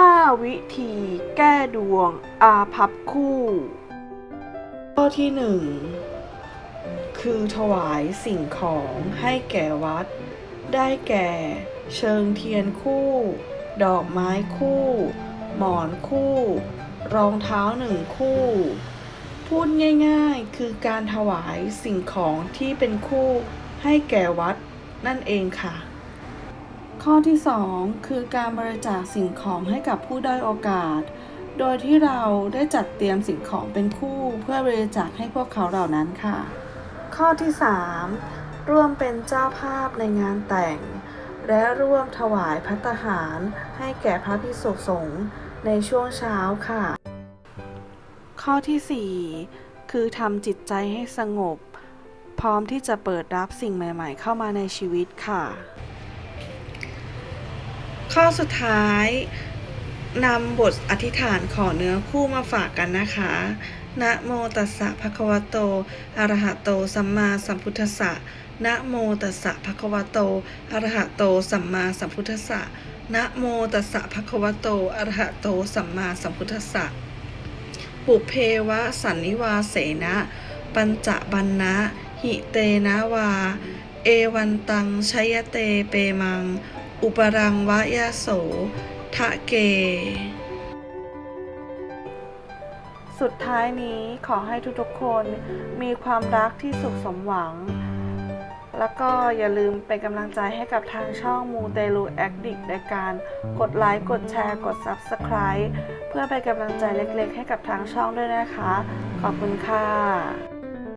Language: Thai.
5 วิธีแก้ดวงอาพับคู่ ข้อที่ 1 คือถวายสิ่งของให้แก่วัด ได้แก่ เชิงเทียนคู่ ดอกไม้คู่ หมอนคู่ รองเท้าหนึ่งคู่ พูดง่ายๆ คือการถวายสิ่งของที่เป็นคู่ให้แก่วัดนั่นเองค่ะ ข้อที่ 2 คือการบริจาคสิ่งของให้กับผู้ด้อยโอกาส โดยที่เราได้จัดเตรียมสิ่งของเป็นคู่เพื่อบริจาคให้พวกเขาเหล่านั้นค่ะ ข้อที่ 3 ร่วมเป็นเจ้าภาพในงานแต่ง และร่วมถวายพัตตาหารให้แก่พระภิกษุสงฆ์ในช่วงเช้าค่ะ ข้อที่ 4 คือทำจิตใจให้สงบ พร้อมที่จะเปิดรับสิ่งใหม่ ๆ เข้ามาในชีวิตค่ะ ข้อสุดท้ายนำบทอธิษฐานขอเนื้อคู่มาฝากกันนะคะ นะโมตัสสะภะคะวะโต อะระหะโต สัมมาสัมพุทธัสสะ นะโมตัสสะภะคะวะโต อะระหะโต สัมมาสัมพุทธัสสะ นะโมตัสสะภะคะวะโต อะระหะโต สัมมาสัมพุทธัสสะ ปุเพวะสันนิวาเสนะ ปัญจบันนะ หิเตนะวา เอวันตังชยเตเปมัง อุปรังวะยะโส ทะเก สุดท้ายนี้ขอให้ทุกๆคนมีความรักที่สุขสมหวัง แล้วก็อย่าลืมเป็นกำลังใจให้กับทางช่องมูเตลูแอคดิกในการกดไลค์ กดแชร์ กด Subscribe เพื่อเป็นกำลังใจเล็กๆ ให้กับทางช่องด้วยนะคะ ขอบคุณค่ะ